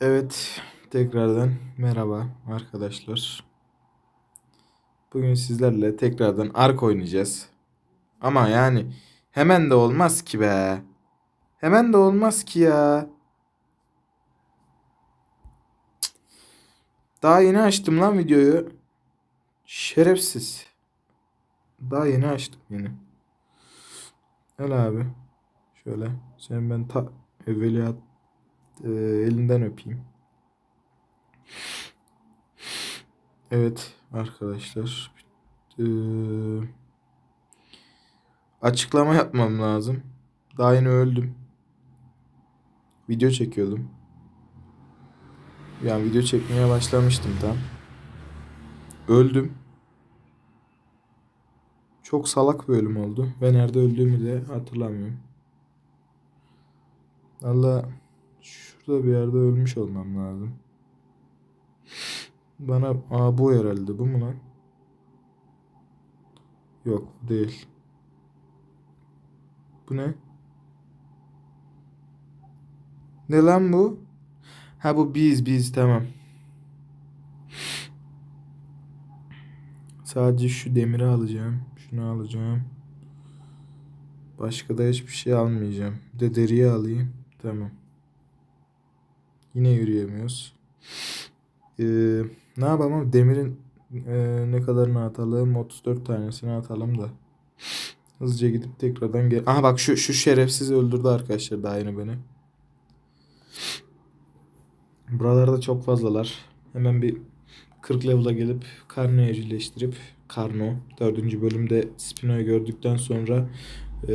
Evet, tekrardan merhaba arkadaşlar. Bugün sizlerle tekrardan Ark oynayacağız. Ama yani hemen de olmaz ki be. Hemen de olmaz ki ya. Daha yeni açtım lan videoyu. Şerefsiz. Daha yeni açtım yeni. Gel abi. Şöyle. Sen ben ta evveliyat e, elinden öpeyim. Evet arkadaşlar. Ee, açıklama yapmam lazım. Daha yeni öldüm. Video çekiyordum. Yani video çekmeye başlamıştım tam. Öldüm. Çok salak bir ölüm oldu. Ve nerede öldüğümü de hatırlamıyorum. Allah şurada bir yerde ölmüş olmam lazım. Bana aa bu herhalde bu mu lan? Yok değil. Bu ne? Ne lan bu? Ha bu biz biz tamam. Sadece şu demiri alacağım. Şunu alacağım. Başka da hiçbir şey almayacağım. Bir de deriyi alayım. Tamam. Yine yürüyemiyoruz. Ee, ne yapalım? Demirin e, ne kadarını atalım? 34 tanesini atalım da. Hızlıca gidip tekrardan gel. Aha bak şu şu şerefsiz öldürdü arkadaşlar daha yeni beni. Buralarda çok fazlalar. Hemen bir 40 level'a gelip Karno'yu evcilleştirip Karno 4. bölümde Spino'yu gördükten sonra e,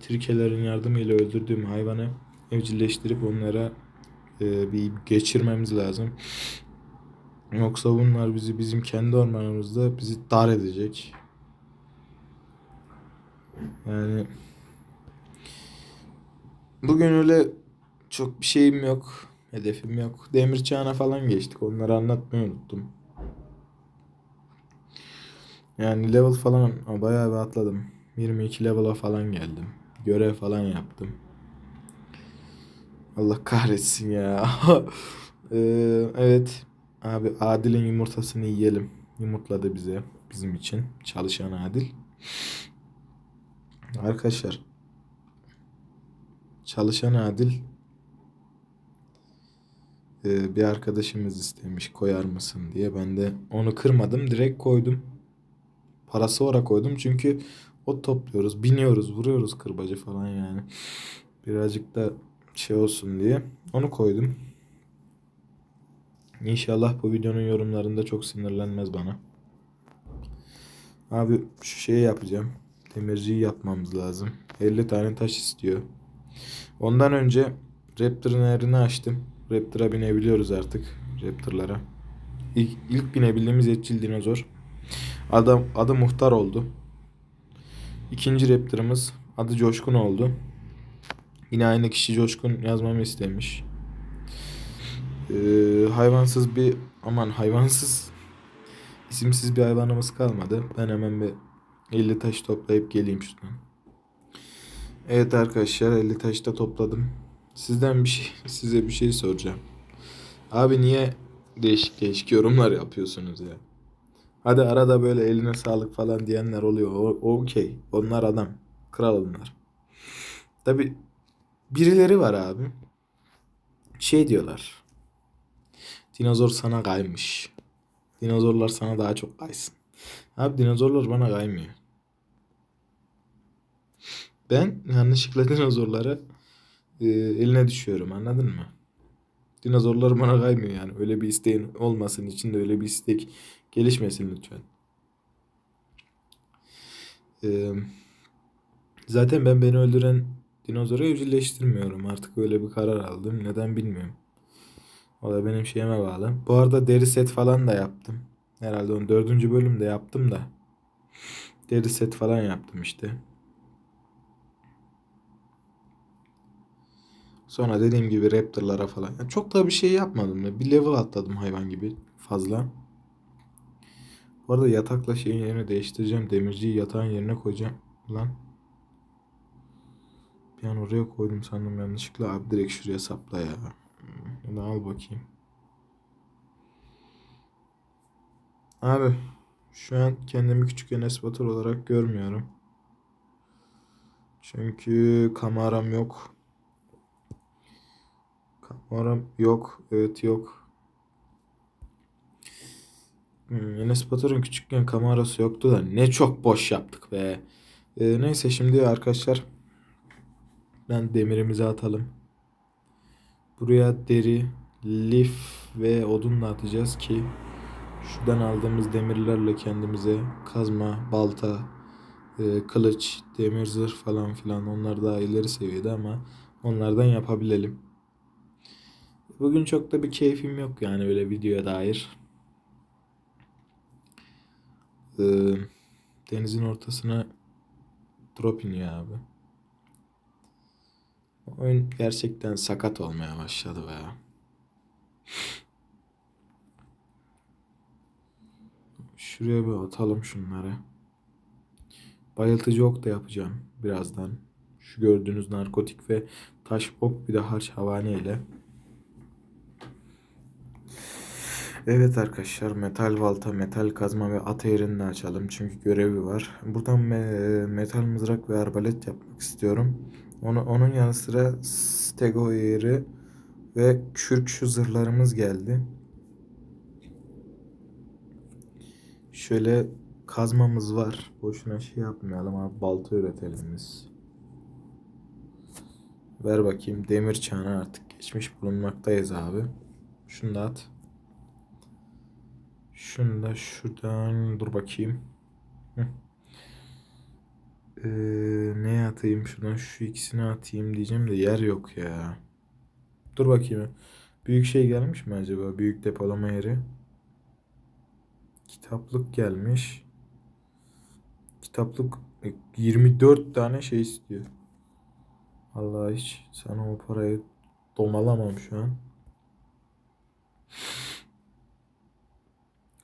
Trikelerin yardımıyla öldürdüğüm hayvanı evcilleştirip onlara e, bir geçirmemiz lazım. Yoksa bunlar bizi bizim kendi ormanımızda bizi dar edecek. Yani bugün öyle çok bir şeyim yok. Hedefim yok. Demir çağına falan geçtik. Onları anlatmayı unuttum. Yani level falan bayağı bir atladım. 22 level'a falan geldim. Görev falan yaptım. Allah kahretsin ya. Ee, evet. Abi Adil'in yumurtasını yiyelim. Yumurtladı bize. Bizim için. Çalışan Adil. Arkadaşlar. Çalışan Adil e, bir arkadaşımız istemiş koyar mısın diye. Ben de onu kırmadım. Direkt koydum. Parası olarak koydum. Çünkü ot topluyoruz. Biniyoruz. Vuruyoruz kırbacı falan yani. Birazcık da şey olsun diye. Onu koydum. İnşallah bu videonun yorumlarında çok sinirlenmez bana. Abi şu şeyi yapacağım. Demirciyi yapmamız lazım. 50 tane taş istiyor. Ondan önce Raptor'ın erini açtım. Raptor'a binebiliyoruz artık. Raptor'lara. İlk, ilk binebildiğimiz etçil dinozor. Adam, adı muhtar oldu. İkinci Raptor'ımız adı Coşkun oldu. Yine aynı kişi Coşkun yazmamı istemiş. Ee, hayvansız bir aman hayvansız isimsiz bir hayvanımız kalmadı. Ben hemen bir 50 taş toplayıp geleyim şuradan. Evet arkadaşlar 50 taş da topladım. Sizden bir şey size bir şey soracağım. Abi niye değişik değişik yorumlar yapıyorsunuz ya? Hadi arada böyle eline sağlık falan diyenler oluyor. Okey. Onlar adam. Kral onlar. Tabi birileri var abi. Şey diyorlar. Dinozor sana kaymış. Dinozorlar sana daha çok kaysın. Abi dinozorlar bana kaymıyor. Ben yanlışlıkla dinozorlara e, eline düşüyorum anladın mı? Dinozorlar bana kaymıyor yani. Öyle bir isteğin olmasın için de öyle bir istek gelişmesin lütfen. E, zaten ben beni öldüren dinozoru evcilleştirmiyorum. Artık öyle bir karar aldım. Neden bilmiyorum. O da benim şeyime bağlı. Bu arada deri set falan da yaptım. Herhalde onu dördüncü bölümde yaptım da. Deri set falan yaptım işte. Sonra dediğim gibi Raptor'lara falan. Yani çok da bir şey yapmadım. Ya. Bir level atladım hayvan gibi fazla. Bu arada yatakla şeyin yerini değiştireceğim. Demirciyi yatağın yerine koyacağım. Lan. Bir an oraya koydum sandım yanlışlıkla. Abi direkt şuraya sapla ya. Bunu al bakayım. Abi şu an kendimi küçük Enes Batur olarak görmüyorum. Çünkü kameram yok. Kameram yok. Evet yok. Hmm, Enes Batur'un küçükken kamerası yoktu da ne çok boş yaptık be. Ee, neyse şimdi arkadaşlar ben demirimizi atalım. Buraya deri, lif ve odun da atacağız ki şuradan aldığımız demirlerle kendimize kazma, balta, e, kılıç, demir zırh falan filan onlar daha ileri seviyede ama onlardan yapabilelim. Bugün çok da bir keyfim yok yani öyle videoya dair. Ee, denizin ortasına drop iniyor abi. Oyun gerçekten sakat olmaya başladı be. Şuraya bir atalım şunları. Bayıltıcı ok da yapacağım birazdan. Şu gördüğünüz narkotik ve taş ok bir de harç havane ile. Evet arkadaşlar metal balta, metal kazma ve at eğrini açalım çünkü görevi var. Buradan me- metal mızrak ve arbalet yapmak istiyorum. Onu, onun yanı sıra stego eğri ve kürk şu zırhlarımız geldi. Şöyle kazmamız var. Boşuna şey yapmayalım abi balta üretelim biz. Ver bakayım demir çağına artık geçmiş bulunmaktayız abi. Şunu da at. Şunu da şuradan dur bakayım. Hı. Ee, ne atayım şuradan şu ikisini atayım diyeceğim de yer yok ya. Dur bakayım. Büyük şey gelmiş mi acaba? Büyük depolama yeri. Kitaplık gelmiş. Kitaplık e, 24 tane şey istiyor. Allah hiç sana o parayı domalamam şu an.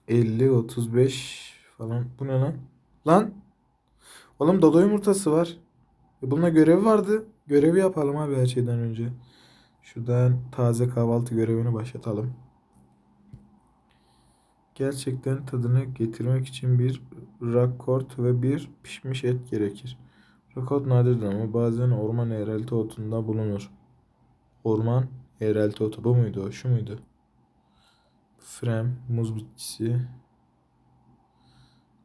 50, 35 falan. Bu ne lan? Lan! Oğlum dodo yumurtası var. E bununla görevi vardı. Görevi yapalım abi her şeyden önce. Şuradan taze kahvaltı görevini başlatalım. Gerçekten tadını getirmek için bir rakort ve bir pişmiş et gerekir. Rakort nadirdir ama bazen orman eğrelti otunda bulunur. Orman eğrelti otu bu muydu? Şu muydu? Frem, muz bitkisi.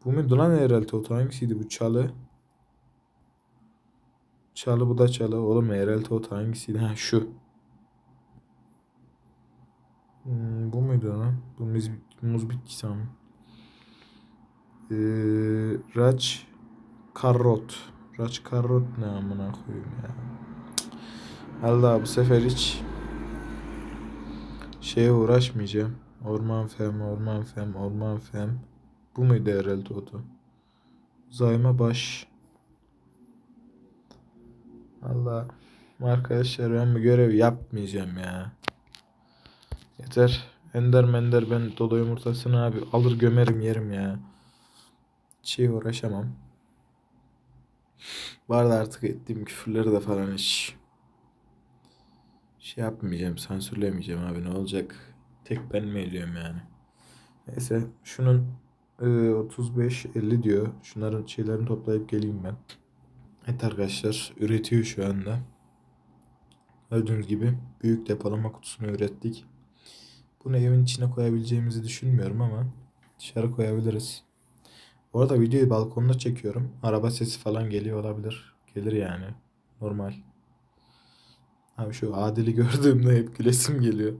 Bu muydu lan eğrelti otu? Hangisiydi bu? Çalı. Çalı bu da çalı. Oğlum eğrelti otu hangisiydi? Ha şu. Hmm, bu muydu lan? Bu muz, muz bitkisi ama. Ee, raç karot. Raç karot ne amına koyayım ya. Allah bu sefer hiç şeye uğraşmayacağım. Orman fem, orman fem, orman fem. Bu muydu herhalde otu? Zayma baş. Allah. Arkadaşlar ben bu görevi yapmayacağım ya. Yeter. Ender mender ben dodo yumurtasını abi alır gömerim yerim ya. Şey uğraşamam. Bu arada artık ettiğim küfürleri de falan hiç şey yapmayacağım, sansürlemeyeceğim abi ne olacak? Tek ben mi ediyorum yani? Neyse şunun e, 35-50 diyor. Şunların şeylerini toplayıp geleyim ben. Evet arkadaşlar üretiyor şu anda. Gördüğünüz gibi büyük depolama kutusunu ürettik. Bunu evin içine koyabileceğimizi düşünmüyorum ama dışarı koyabiliriz. Bu arada videoyu balkonda çekiyorum. Araba sesi falan geliyor olabilir. Gelir yani. Normal. Abi şu Adil'i gördüğümde hep gülesim geliyor.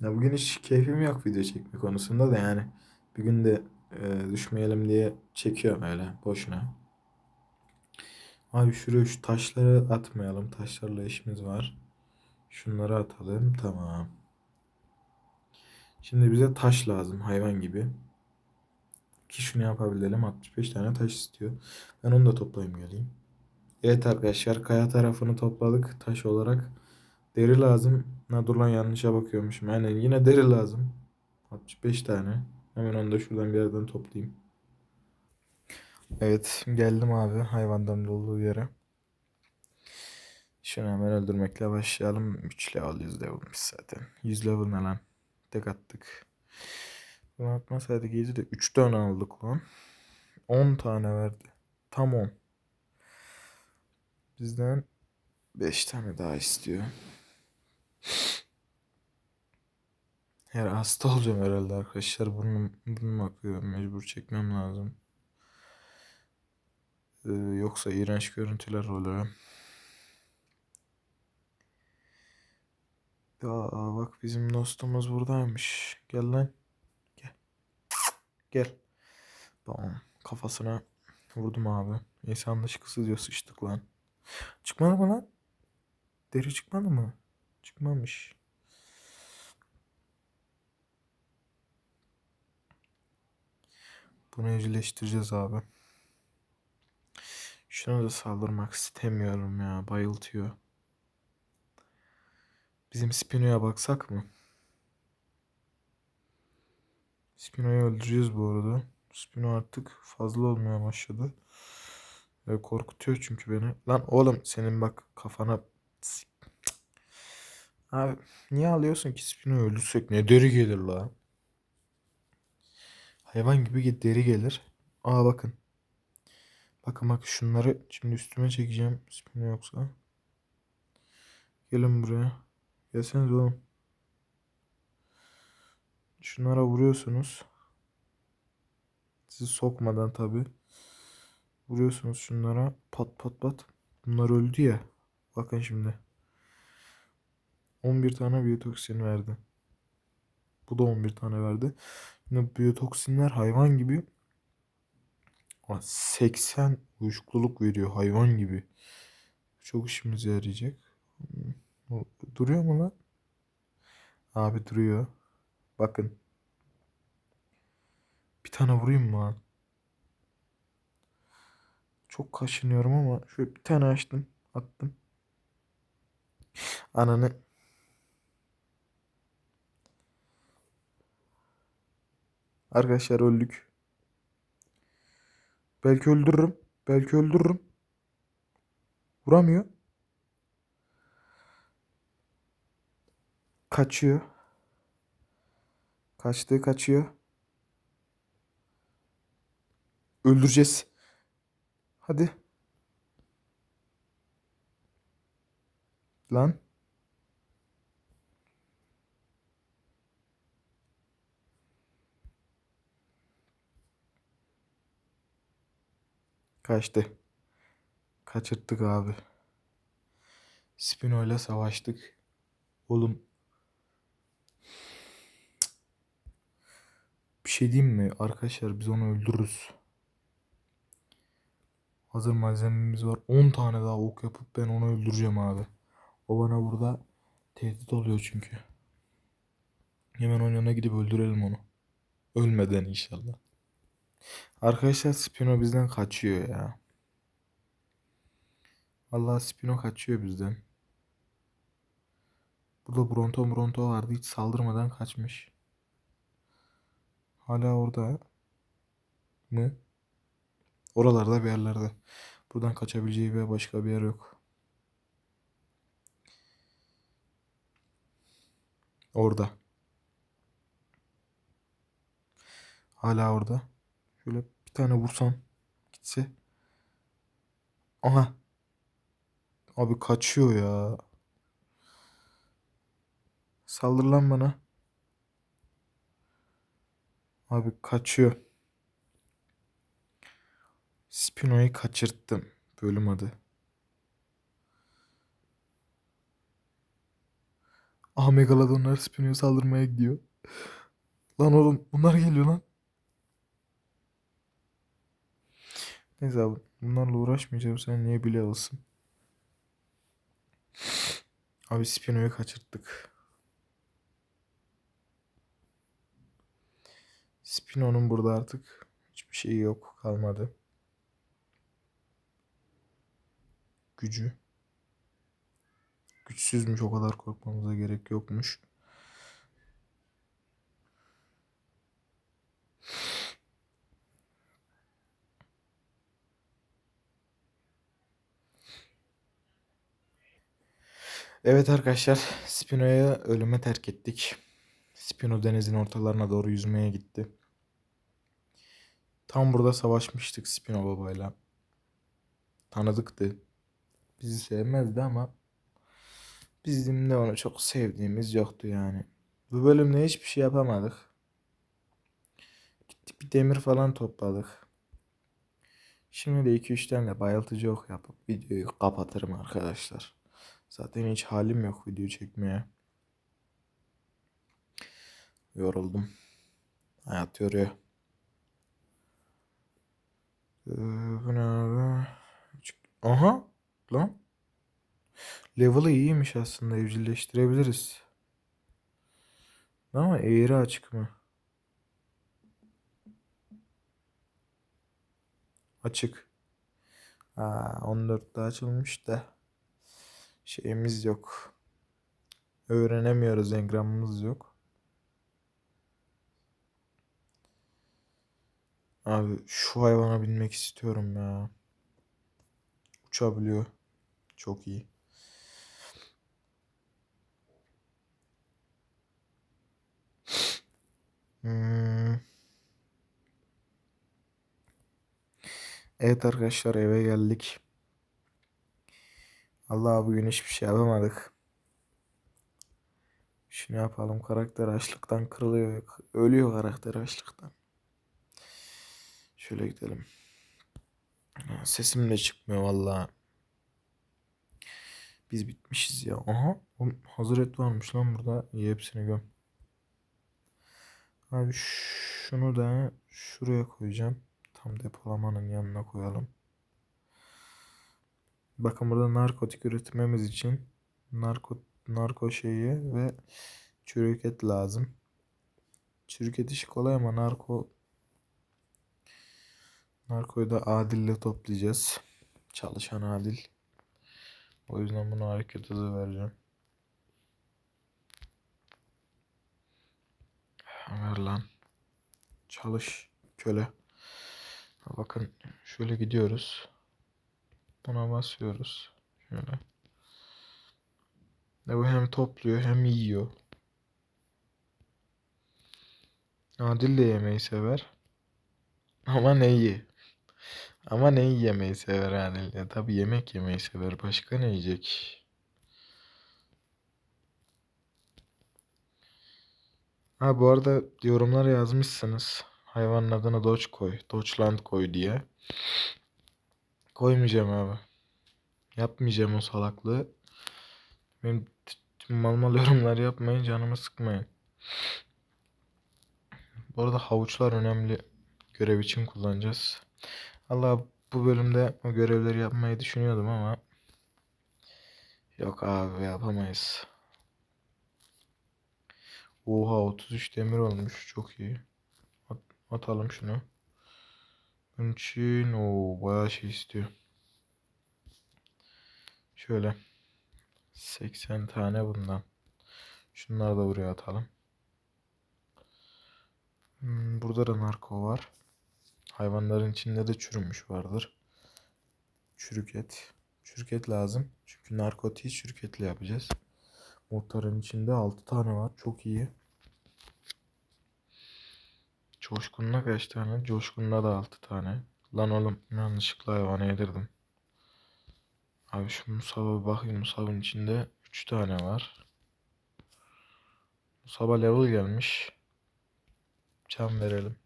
Ya bugün hiç keyfim yok video çekme konusunda da yani. Bir gün de e, düşmeyelim diye çekiyorum öyle boşuna. Abi şuraya şu taşları atmayalım. Taşlarla işimiz var. Şunları atalım. Tamam. Şimdi bize taş lazım hayvan gibi. Ki şunu yapabilelim. 65 tane taş istiyor. Ben onu da toplayayım geleyim. Evet arkadaşlar kaya tarafını topladık taş olarak. Deri lazım. Ha dur lan yanlışa bakıyormuşum. Aynen yine deri lazım. 65 tane. Hemen onu da şuradan bir yerden toplayayım. Evet geldim abi hayvanların olduğu yere. Şunu hemen öldürmekle başlayalım. 3 level 100 level'mış zaten. 100 level ne lan? Tek attık. Bunu atmasaydık iyiydi de 3 tane aldık lan. 10 tane verdi. Tam 10. Bizden 5 tane daha istiyor. Her hasta olacağım herhalde arkadaşlar. Burnum, burnum akıyor. Mecbur çekmem lazım. Ee, yoksa iğrenç görüntüler oluyor. Ya bak bizim dostumuz buradaymış. Gel lan. Gel. Gel. Tamam. Kafasına vurdum abi. İnsan dışkısı diyor sıçtık lan. Çıkmadı mı lan? Deri çıkmadı mı? Çıkmamış. Bunu evcilleştireceğiz abi. Şuna da saldırmak istemiyorum ya. Bayıltıyor. Bizim Spino'ya baksak mı? Spino'yu öldüreceğiz bu arada. Spino artık fazla olmaya başladı. Ve korkutuyor çünkü beni. Lan oğlum senin bak kafana... Abi niye alıyorsun ki Spino'yu öldürsek ne deri gelir la. Hayvan gibi deri gelir. Aa bakın. Bakın bak şunları şimdi üstüme çekeceğim. Spino yoksa. Gelin buraya. Gelseniz oğlum. Şunlara vuruyorsunuz. Sizi sokmadan tabi. Vuruyorsunuz şunlara. Pat pat pat. Bunlar öldü ya. Bakın şimdi. 11 tane biyotoksin verdi. Bu da 11 tane verdi. Yine biyotoksinler hayvan gibi 80 uyuşukluluk veriyor hayvan gibi. Çok işimize yarayacak. Duruyor mu lan? Abi duruyor. Bakın. Bir tane vurayım mı lan? Çok kaşınıyorum ama şöyle bir tane açtım. Attım. Ananı. Arkadaşlar öldük. Belki öldürürüm. Belki öldürürüm. Vuramıyor. Kaçıyor. Kaçtı kaçıyor. Öldüreceğiz. Hadi. Lan. Kaçtı. Kaçırttık abi. Spino ile savaştık. Oğlum. Bir şey diyeyim mi? Arkadaşlar biz onu öldürürüz. Hazır malzememiz var. 10 tane daha ok yapıp ben onu öldüreceğim abi. O bana burada tehdit oluyor çünkü. Hemen onun yanına gidip öldürelim onu. Ölmeden inşallah. Arkadaşlar Spino bizden kaçıyor ya. Allah Spino kaçıyor bizden. Burada Bronto Bronto vardı. Hiç saldırmadan kaçmış. Hala orada mı? Oralarda bir yerlerde. Buradan kaçabileceği bir başka bir yer yok. Orada. Hala orada. Şöyle bir tane vursam gitse. Aha. Abi kaçıyor ya. Saldır lan bana. Abi kaçıyor. Spino'yu kaçırttım. Bölüm adı. Aha Megalodonlar Spino'ya saldırmaya gidiyor. Lan oğlum bunlar geliyor lan. Neyse abi bunlarla uğraşmayacağım. Sen niye bile alsın? Abi Spino'yu kaçırttık. Spino'nun burada artık hiçbir şeyi yok kalmadı. Gücü. Güçsüzmüş o kadar korkmamıza gerek yokmuş. Evet arkadaşlar, Spino'yu ölüme terk ettik. Spino denizin ortalarına doğru yüzmeye gitti. Tam burada savaşmıştık Spino babayla. Tanıdıktı. Bizi sevmezdi ama bizim de onu çok sevdiğimiz yoktu yani. Bu bölümde hiçbir şey yapamadık. Gittik bir demir falan topladık. Şimdi de 2-3 tane bayıltıcı ok yapıp videoyu kapatırım arkadaşlar. Zaten hiç halim yok video çekmeye. Yoruldum. Hayat yoruyor. Ee, bu ne abi? Aha lan. Level'ı iyiymiş aslında evcilleştirebiliriz. Ama eğri açık mı? Açık. Ha, 14'te açılmış da şeyimiz yok. Öğrenemiyoruz engramımız yok. Abi şu hayvana binmek istiyorum ya. Uçabiliyor. Çok iyi. Hmm. Evet arkadaşlar eve geldik. Allah bugün hiçbir şey yapamadık. Şunu yapalım karakter açlıktan kırılıyor. Ölüyor karakter açlıktan. Şöyle gidelim. Sesim de çıkmıyor vallahi. Biz bitmişiz ya. Aha. Hazır et varmış lan burada. İyi hepsini göm. Abi şunu da şuraya koyacağım. Tam depolamanın yanına koyalım. Bakın burada narkotik üretmemiz için narko narko şeyi ve çürük et lazım. Çürük et işi kolay ama narko narkoyu da Adil'le toplayacağız. Çalışan Adil. O yüzden buna hareket hızı vereceğim. Ver lan. Çalış köle. Bakın şöyle gidiyoruz. Buna basıyoruz. Şöyle. Ve bu hem topluyor hem yiyor. Adil de yemeği sever. Ama neyi? Ama neyi yemeyi sever Adil? Ya tabii yemek yemeyi sever. Başka ne yiyecek? Ha bu arada yorumlara yazmışsınız. Hayvanın adını Doç koy. Doçland koy diye. Koymayacağım abi. Yapmayacağım o salaklığı. Benim mal mal yorumlar yapmayın canımı sıkmayın. Bu arada havuçlar önemli görev için kullanacağız. Allah bu bölümde o görevleri yapmayı düşünüyordum ama yok abi yapamayız. Oha 33 demir olmuş çok iyi. At, atalım şunu. Bunun için o bayağı şey istiyor. Şöyle 80 tane bundan. Şunları da buraya atalım. Hmm, burada da narko var. Hayvanların içinde de çürümüş vardır. Çürük et. Çürük et lazım. Çünkü narkotiği çürük etle yapacağız. Muhtarın içinde 6 tane var. Çok iyi. Coşkun'la kaç tane? Coşkun'la da 6 tane. Lan oğlum yanlışlıkla hayvana yedirdim. Abi şu Musab'a bakayım. Musab'ın içinde 3 tane var. Musab'a level gelmiş. Can verelim.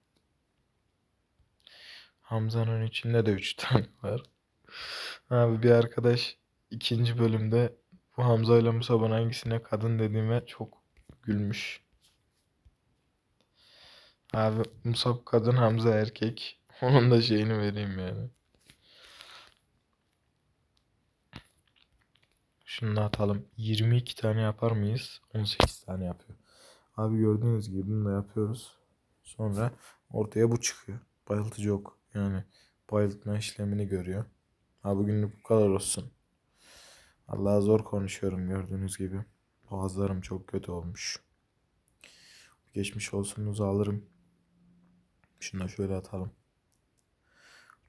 Hamza'nın içinde de 3 tane var. Abi bir arkadaş ikinci bölümde bu Hamza ile Musab'ın hangisine kadın dediğime çok gülmüş. Abi Musab kadın Hamza erkek. Onun da şeyini vereyim yani. Şunu da atalım. 22 tane yapar mıyız? 18 tane yapıyor. Abi gördüğünüz gibi bunu da yapıyoruz. Sonra ortaya bu çıkıyor. Bayıltıcı yok. Yani bayıltma işlemini görüyor. Abi bugünlük bu kadar olsun. Allah'a zor konuşuyorum gördüğünüz gibi. Boğazlarım çok kötü olmuş. Geçmiş olsunuzu alırım. Şunu da şöyle atalım.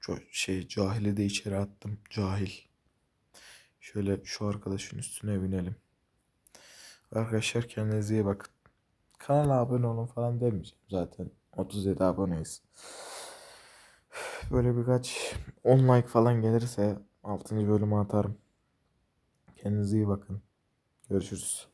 Çok şey cahili de içeri attım. Cahil. Şöyle şu arkadaşın üstüne binelim. Arkadaşlar kendinize iyi bakın. Kanala abone olun falan demeyeceğim zaten. 37 aboneyiz. Böyle birkaç 10 like falan gelirse 6. bölümü atarım. Kendinize iyi bakın. Görüşürüz.